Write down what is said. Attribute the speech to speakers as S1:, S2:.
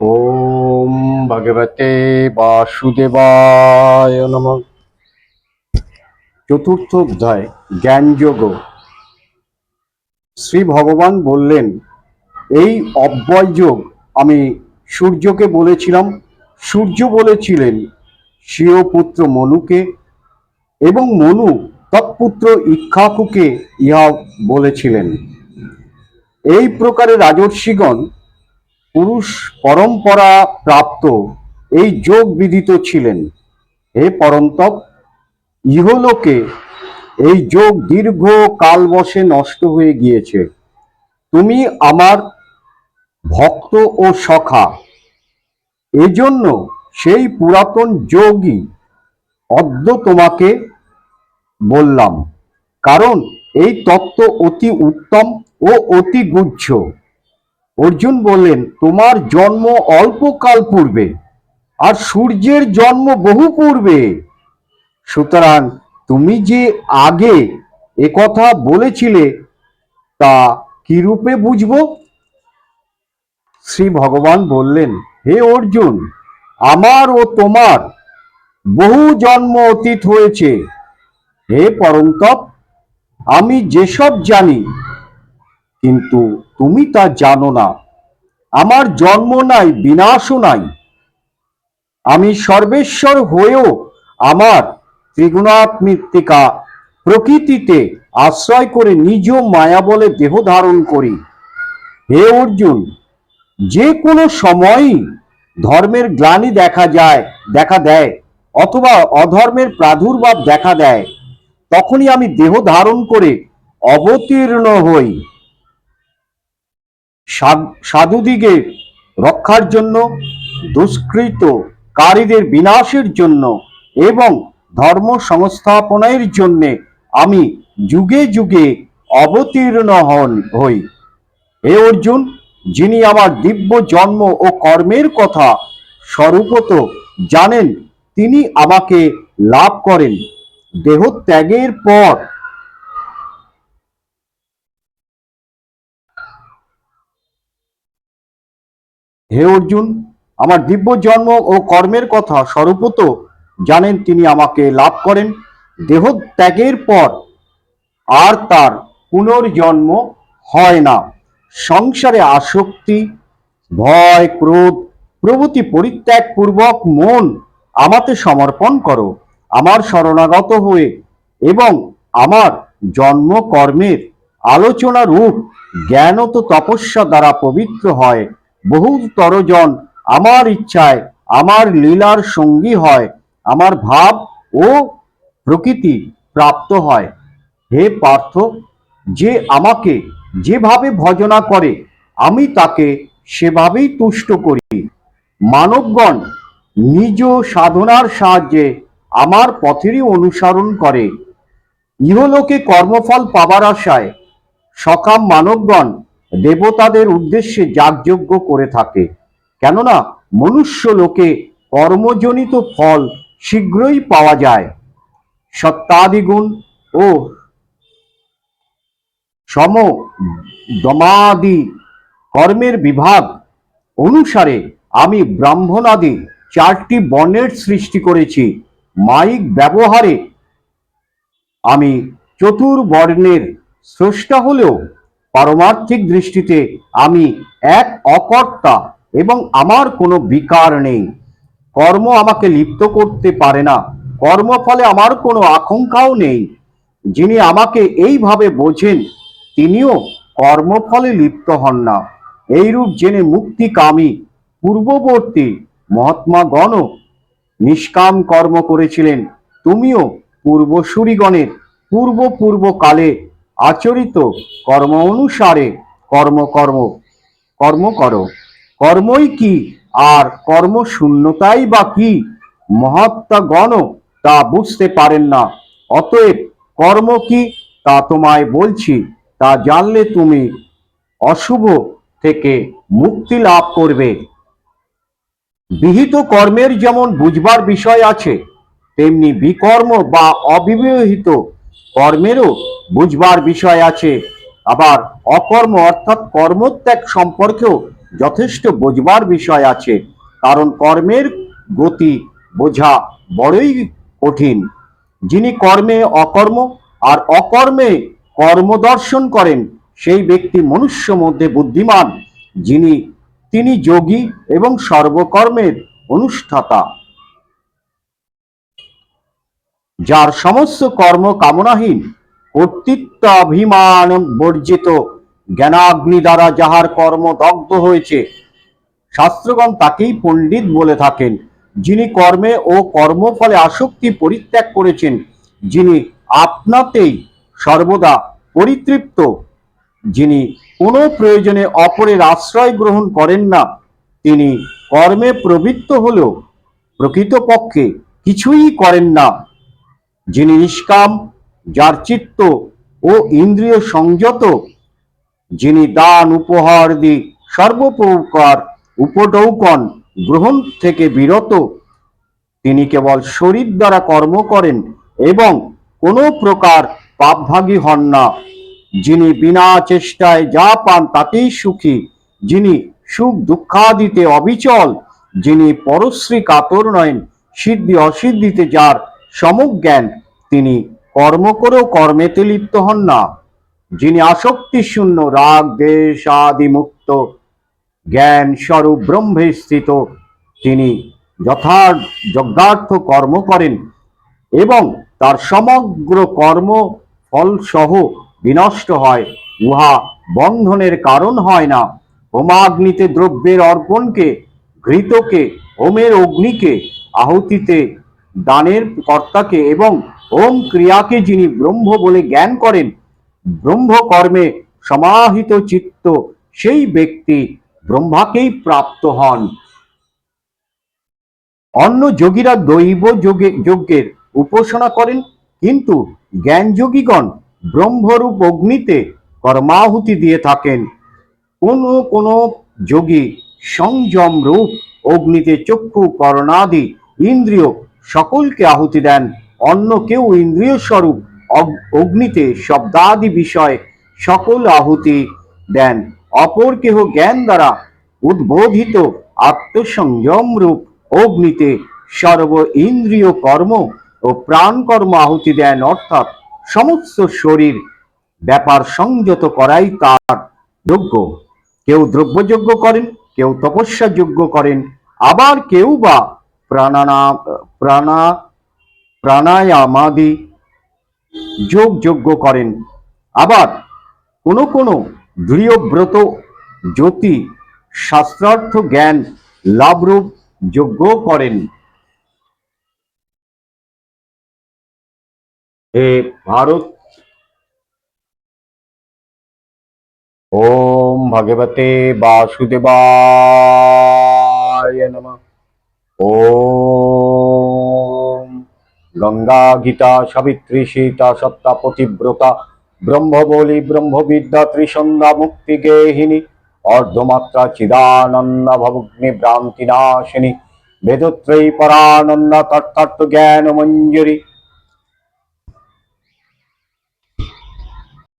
S1: ওম ভগবতে বাসুদেবায় নম। চতুর্থ অধ্যায় জ্ঞানযোগ শ্রী ভগবান বললেন, এই অব্যয় যোগ, আমি সূর্যকে বলেছিলাম। সূর্য বলেছিলেন, স্বীয় পুত্র মনুকে এবং মনু তৎপুত্র ইক্ষাকুকে ইহা বলেছিলেন। এই প্রকারে রাজর্ষিগণ পুরুষ পরম্পরা প্রাপ্ত এই যোগ বিদিত ছিলেন। হে পরন্তপ, ইহলোকে এই যোগ দীর্ঘ কালবশে নষ্ট হয়ে গিয়েছে। তুমি আমার ভক্ত ও সখা। এজন্য সেই পুরাতন যোগই অদ্য তোমাকে বললাম, কারণ এই তত্ত্ব অতি উত্তম ও অতি গুচ্ছ। অর্জুন বললেন, তোমার জন্ম অল্পকাল পূর্বে আর সূর্যের জন্ম বহু পূর্বে। সুতরাং তুমি যে আগে কথা বলেছিলে তা কিরূপে বুঝব? শ্রী ভগবান বললেন, হে অর্জুন, আমার ও তোমার বহু জন্ম অতীত হয়েছে। হে পরন্তপ আমি যেসব জানি কিন্তু তুমি তা জানো না। আমার জন্ম নাই, বিনাশও নাই। আমি সর্বেশ্বর হয়েও আমার ত্রিগুণাত্মিকা প্রকৃতিতে আশ্রয় করে নিজ মায়া বলে দেহ ধারণ করি। হে অর্জুন, যে কোনো সময়ই ধর্মের গ্লানি দেখা যায়, দেখা দেয়, অথবা অধর্মের প্রাদুর্ভাব দেখা দেয়, তখনই আমি দেহ ধারণ করে অবতীর্ণ হই। সাধ- সাধুদিগে রক্ষার জন্য, দুষ্কৃত কারীদের বিনাশের জন্য এবং ধর্ম সংস্থাপনের জন্য আমি যুগে যুগে অবতীর্ণ হন হই। হে অর্জুন, যিনি আমার দিব্য জন্ম ও কর্মের কথা স্বরূপত জানেন, তিনি আমাকে লাভ করেন। দেহ ত্যাগের পর হে অর্জুন, আমার দিব্য জন্ম ও কর্মের কথা স্বরূপত জানেন তিনি আমাকে লাভ করেন। দেহ ত্যাগের পর আর তার পুনর্জন্ম হয় না। সংসারে আসক্তি, ভয়, ক্রোধ, প্রভৃতি পরিত্যাগ পূর্বক মন আমাতে সমর্পণ করো। আমার শরণাগত হয়ে এবং আমার জন্ম কর্মের আলোচনা রূপ জ্ঞান তো তপস্যা দ্বারা পবিত্র হয়। বহুতর জন আমার ইচ্ছায়, আমার লীলার সঙ্গী হয়, আমার ভাব ও প্রকৃতি প্রাপ্ত হয়। হে পার্থ, যে আমাকে যেভাবে ভজনা করে, আমি তাকে সেভাবেই তুষ্ট করি। মানবগণ নিজ সাধনার সাহায্যে আমার পথেরই অনুসরণ করে। ইহলোকে কর্মফল পাবার আশায় সকাম মানবগণ দেবতাদের উদ্দেশ্যে যাগযজ্ঞ করে থাকে। কেননা মনুষ্য লোকে কর্মজনিত ফল শীঘ্রই পাওয়া যায়। সত্তাদিগুণ ও সম দমাদি কর্মের বিভাগ অনুসারে আমি ব্রাহ্মণাদি চারটি বর্ণের সৃষ্টি করেছি। মাইক ব্যবহারে আমি চতুর্বর্ণের স্রষ্টা হলেও পারমার্থিক দৃষ্টিতে আমি এক অকর্তা এবং আমার কোনো বিকার নেই। কর্ম আমাকে লিপ্ত করতে পারে না। কর্মফলে আমার কোনো আকাঙ্ক্ষাও নেই। যিনি আমাকে এইভাবে বোঝেন, তিনিও কর্মফলে লিপ্ত হন না। এইরূপ জেনে মুক্তিকামী পূর্ববর্তী মহাত্মাগণ নিষ্কাম কর্ম করেছিলেন। তুমিও পূর্বসূরিগণের পূর্ব পূর্ব কালে আচরিত কর্ম অনুসারে কর্ম কর্ম কর্ম করো। কর্মই কি আর কর্ম শূন্যতাই বা কি? মহাত্মাগণ তা বুঝতে পারেন না। অতএব কর্ম কি তা তোমায় বলছি, তা জানলে তুমি অশুভ থেকে মুক্তি লাভ করবে। বিহিত কর্মের যেমন বুঝবার বিষয় আছে, তেমনি বিকর্ম বা অবিবাহিত কর্মেরও বুঝবার বিষয় আছে। আবার অকর্ম অর্থাৎ কর্মত্যাগ সম্পর্কেও যথেষ্ট বোঝবার বিষয় আছে। কারণ কর্মের গতি বোঝা বড়ই কঠিন। যিনি কর্মে অকর্ম আর অকর্মে কর্ম দর্শন করেন, সেই ব্যক্তি মনুষ্য মধ্যে বুদ্ধিমান, যিনি, তিনি যোগী এবং সর্বকর্মের অনুষ্ঠাতা। যার সমস্ত কর্ম কামনাহীন কর্তৃত্ব অভিমান বর্জিত। জ্ঞানাগ্নি দ্বারা যাহার কর্ম দগ্ধ হয়েছে, শাস্ত্রগণ তাকেই পণ্ডিত বলে থাকেন। যিনি কর্মে ও কর্মফলে আসক্তি পরিত্যাগ করেছেন, যিনি আপনাতেই সর্বদা পরিতৃপ্ত। যিনি কোনো প্রয়োজনে অপরের আশ্রয় গ্রহণ করেন না, তিনি কর্মে প্রবৃত্ত হলেও প্রকৃতপক্ষে কিছুই করেন না। যিনি নিষ্কাম যার চিত্ত ও ইন্দ্রিয় সংযত, যিনি দান, উপহার দি সর্বপ্রকার উপটৌকন গ্রহণ থেকে বিরত, তিনি কেবল শরীর দ্বারা কর্ম করেন এবং কোনো প্রকার পাপভাগী হন না। যিনি বিনা চেষ্টায় যা পান তাতেই সুখী, যিনি সুখ দুঃখাদিতে অবিচল, যিনি পরশ্রী কাতর নয়েন, সিদ্ধি অসিদ্ধিতে যার সমজ্ঞান, তিনি কর্ম করেও কর্মেতে লিপ্ত হন না। যিনি আসক্তি শূন্য, রাগ, দেশ আদি মুক্ত, জ্ঞান স্বরূপ ব্রহ্মে স্থিত, তিনি যথার্থ, যজ্ঞার্থ কর্ম করেন এবং তার সমগ্র কর্ম ফলসহ বিনষ্ট হয়। উহা বন্ধনের কারণ হয় না। হোমাগ্নিতে দ্রব্যের অর্পণকে, ঘৃতকে, হোমের অগ্নিকে, আহুতিতে, দানের কর্তাকে এবং ওম ক্রিয়াকে যিনি ব্রহ্ম বলে জ্ঞান করেন ব্রহ্ম কর্মে সমাহিত চিত্ত, সেই ব্যক্তি ব্রহ্মাকেই প্রাপ্ত হন। অন্য যোগীরা দৈব যোগে, যজ্ঞের উপাসনা করেন, কিন্তু জ্ঞান যোগীগণ ব্রহ্মরূপ অগ্নিতে কর্মাহুতি দিয়ে থাকেন। কোন কোন যোগী সংযম রূপ অগ্নিতে চক্ষু, করণাদি, ইন্দ্রিয় সকলকে আহুতি দেন। অন্য কেউ ইন্দ্রিয় স্বরূপ অগ- অগ্নিতে শব্দাদি বিষয় সকল আহুতি দেন। অপর কেহ জ্ঞান দ্বারা উদ্বোধিত আত্মসংযম রূপ অগ্নিতে সর্ব ইন্দ্রিয় কর্ম ও প্রাণ কর্ম আহুতি দেন। অর্থাৎ সমস্ত শরীর ব্যাপার সংযত করাই তার যোগ্য। কেউ দ্রব্যযোগ্য করেন, কেউ তপস্যা যোগ্য করেন, আবার কেউ বা প্রাণানা প্রাণা প্রাণায়ামাদি যোগ যোগ্য করেন। আবার কোনো কোনো দৃঢ়ব্রত জ্যোতি শাস্ত্রার্থ জ্ঞান লাভরূপ যোগ্য করেন। হে ভারত। ওম ভগবতে বাসুদেবায় নমঃ। ওম গঙ্গা, গীতা, সাবিত্রী, সীতা, সত্তা, পতিব্রতা, ব্রহ্মবলি, ব্রহ্মবিদ্যা, ত্রিসন্ধ্যা, মুক্তি গেহিনী, অর্ধমাত্রা, চিদানন্দ, ভবগ্নি, ভ্রান্তি, নাশিনী, বেদত্রয়ী, পরানন্দ তত্ত্ব জ্ঞান, মঞ্জুরি